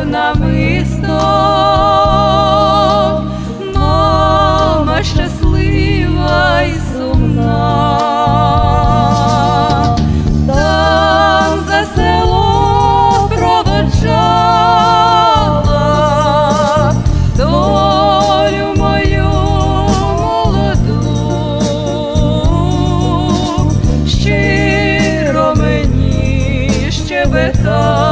в намисто, мама щаслива і сумна, там за село проводжала долю мою молоду, мені щебета.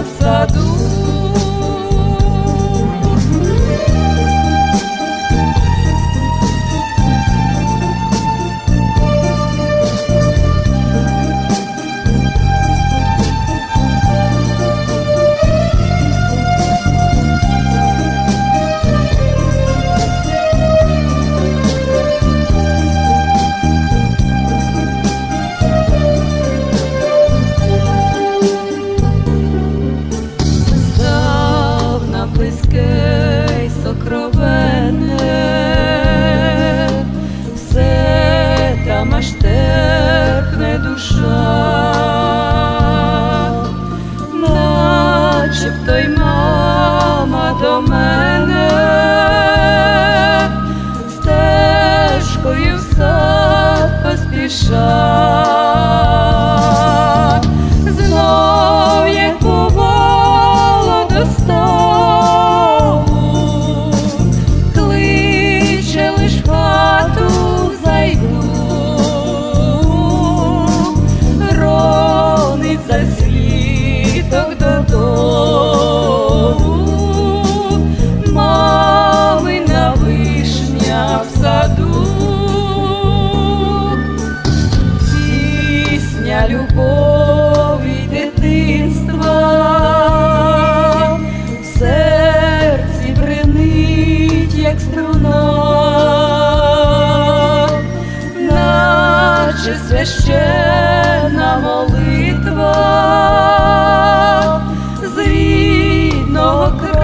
passado. show. священна молитва з рідного краю.